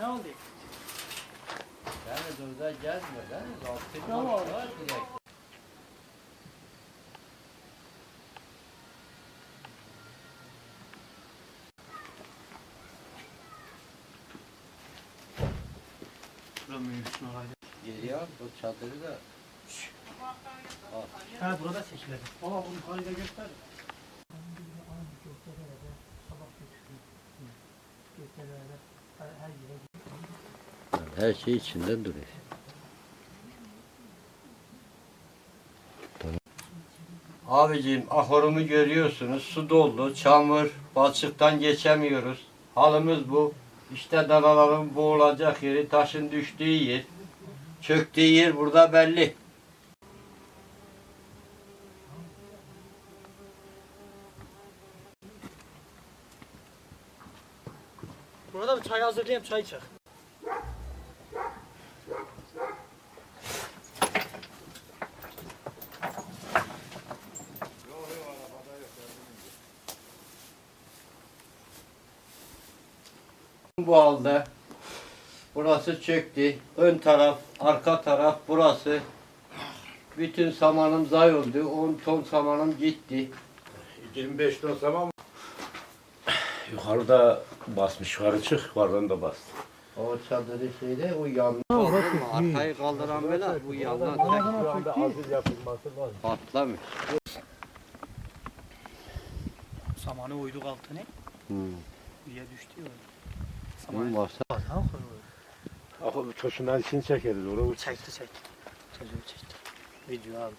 Ne oldu? Yani orada gezme. Ben altı Tamam. var direkt. Buranın oraydı. Geriye al bu çadırı da. Ha burada seçilir. Baba bunu yukarıda göster. Her şey içinden duruyor. Abicim ahorumu görüyorsunuz. Su doldu, çamur, balçıktan geçemiyoruz. Halimiz bu. İşte danaların boğulacak yeri, taşın düştüğü yer. Çöktüğü yer burada belli. Burada bir çay hazırlayayım çay içelim. Bu halde burası çöktü. Ön taraf, arka taraf burası. Bütün samanım zay oldu. 10 ton samanım gitti. 25 ton mı? Yukarıda basmış, yukarı çık, yukarıdan da bastı. O çadırı şeyde o yan. Arkayı kaldıran böyle bu yandan tek Şu anda aziz yapılması lazım. patlamış. Samanı uyduk altına. Hmm. Üye düştü ya. Bunun varsa Ah, bu toşundan içini çekeriz. Orada Çekti çekti. Çocuğu çekti. Video aldı.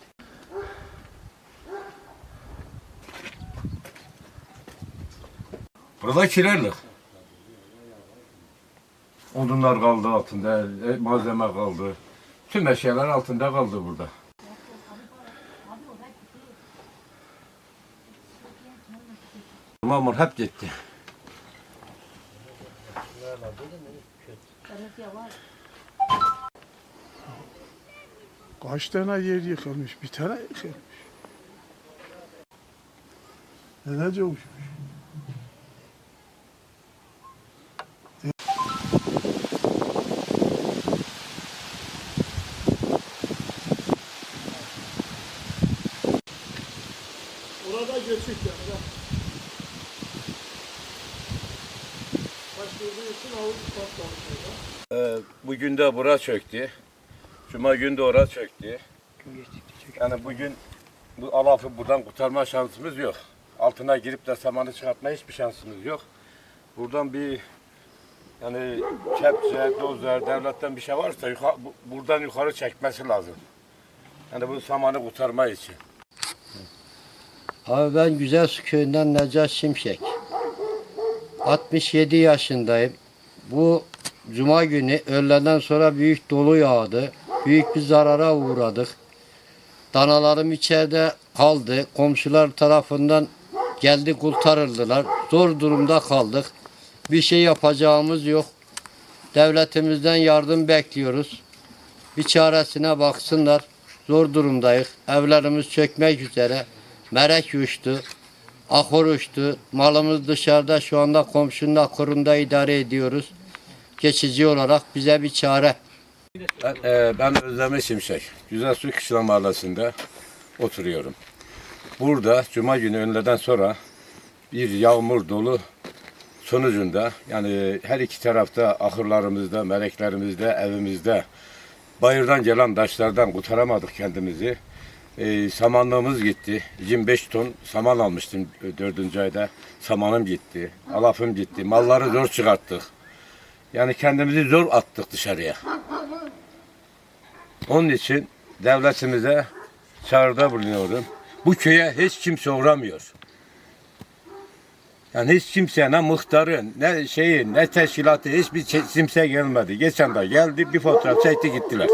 Burada kirerlik. Odunlar kaldı altında, e, malzeme kaldı. Tüm eşyalar altında kaldı burada. Mamur hep gitti. Kaç tane yer yıkılmış? Bir tane yıkılmış. Nelerce uçmuş. Orada göçük yani. İçin. Ee, bugün de bura çöktü. Cuma gün de ora çöktü. Yani bugün bu alafı buradan kurtarma şansımız yok. Altına girip de samanı çıkartma hiçbir şansımız yok. Buradan bir yani kepçe, dozer, devletten bir şey varsa yuka- bu- buradan yukarı çekmesi lazım. Yani bu samanı kurtarma için. Abi ben Güzelsu köyünden Necat Şimşek. 67 yaşındayım. Bu cuma günü öğleden sonra büyük dolu yağdı. Büyük bir zarara uğradık. Danalarım içeride kaldı. Komşular tarafından geldi kurtarıldılar. Zor durumda kaldık. Bir şey yapacağımız yok. Devletimizden yardım bekliyoruz. Bir çaresine baksınlar. Zor durumdayız. Evlerimiz çökmek üzere. Merek uçtu. Ahur uçtu. Malımız dışarıda şu anda komşunun ahurunda idare ediyoruz. Geçici olarak bize bir çare. Ben, e, ben Özdemir Şimşek. Güzel Su Kışla Mahallesi'nde oturuyorum. Burada Cuma günü öğleden sonra bir yağmur dolu sonucunda yani her iki tarafta ahırlarımızda, meleklerimizde, evimizde bayırdan gelen taşlardan kurtaramadık kendimizi. E, samanlığımız gitti. 25 ton saman almıştım e, dördüncü ayda. Samanım gitti. Alafım gitti. Malları zor çıkarttık. Yani kendimizi zor attık dışarıya. Onun için devletimize çağrıda bulunuyorum. Bu köye hiç kimse uğramıyor. Yani hiç kimse ne muhtarı, ne şeyi, ne teşkilatı hiçbir kimse gelmedi. Geçen de geldi bir fotoğraf çekti gittiler.